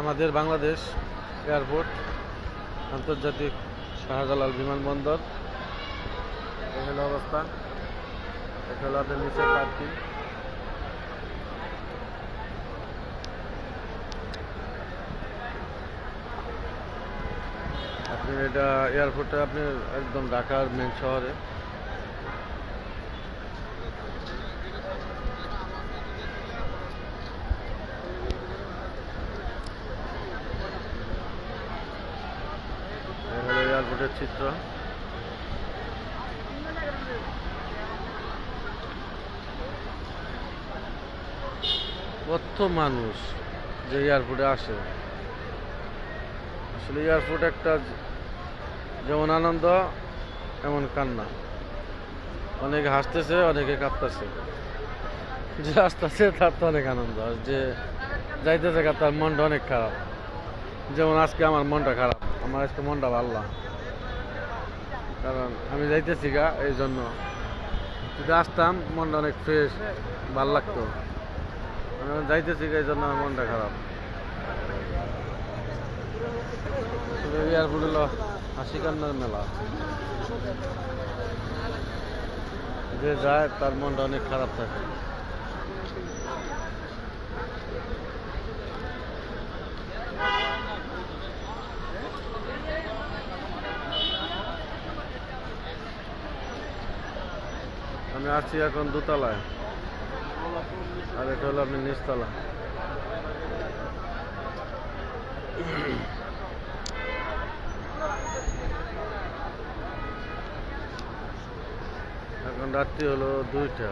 আমাদের বাংলাদেশ এয়ারপোর্ট, আন্তর্জাতিক শাহজালাল বিমানবন্দর। হলো অবস্থান। নিচের পার্কিং আপনি এটা এয়ারপোর্টে, আপনি একদম ঢাকার মেন শহরে এই হলো এয়ারপোর্টের চিত্র। কত মানুষ যে এয়ারপোর্টে আসে। আসলে এয়ারপোর্ট একটা যেমন আনন্দ, এমন কান্না। অনেকে হাসতেছে, অনেকে কাঁদতেছে যে আসতেছে তার তো অনেক আনন্দ। যে যাইতেছে, তার মনটা অনেক খারাপ। যেমন আজকে আমার মনটা খারাপ। আমার আজকে মনটা ভালো কারণ আমি যাইতেছি গা এই জন্য। যদি আসতাম, মনটা অনেক ফ্রেশ ভালো লাগতো। আমি যাইতেছি গা, এই জন্য আমার মনটা খারাপ। এয়ারপোর্ট হলো হাসি কান্নার মেলা। যে যায়, তার মনটা অনেক খারাপ থাকে। আমি আছি এখন দোতলায়। আর এটা হলো আপনি নিচতলা। এখন রাত্রি হলো দুইটা।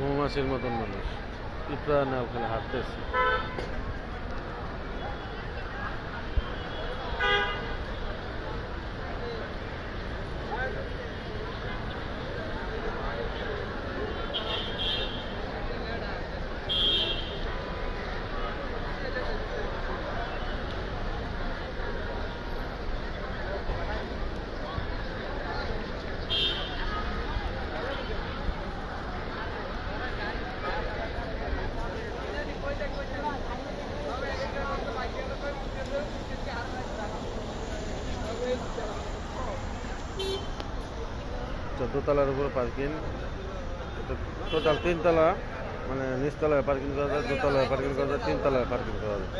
মৌমাছির মতন মানুষ। পিঁপড়া নাল খালি হাঁটতেছে। আচ্ছা দোতলার উপরে পার্কিং টোটাল তিনতলা মানে নিচতলায় পার্কিং করা যায়, দোতলায় পার্কিং করা যায়, তিনতলায় পার্কিং করা যায়।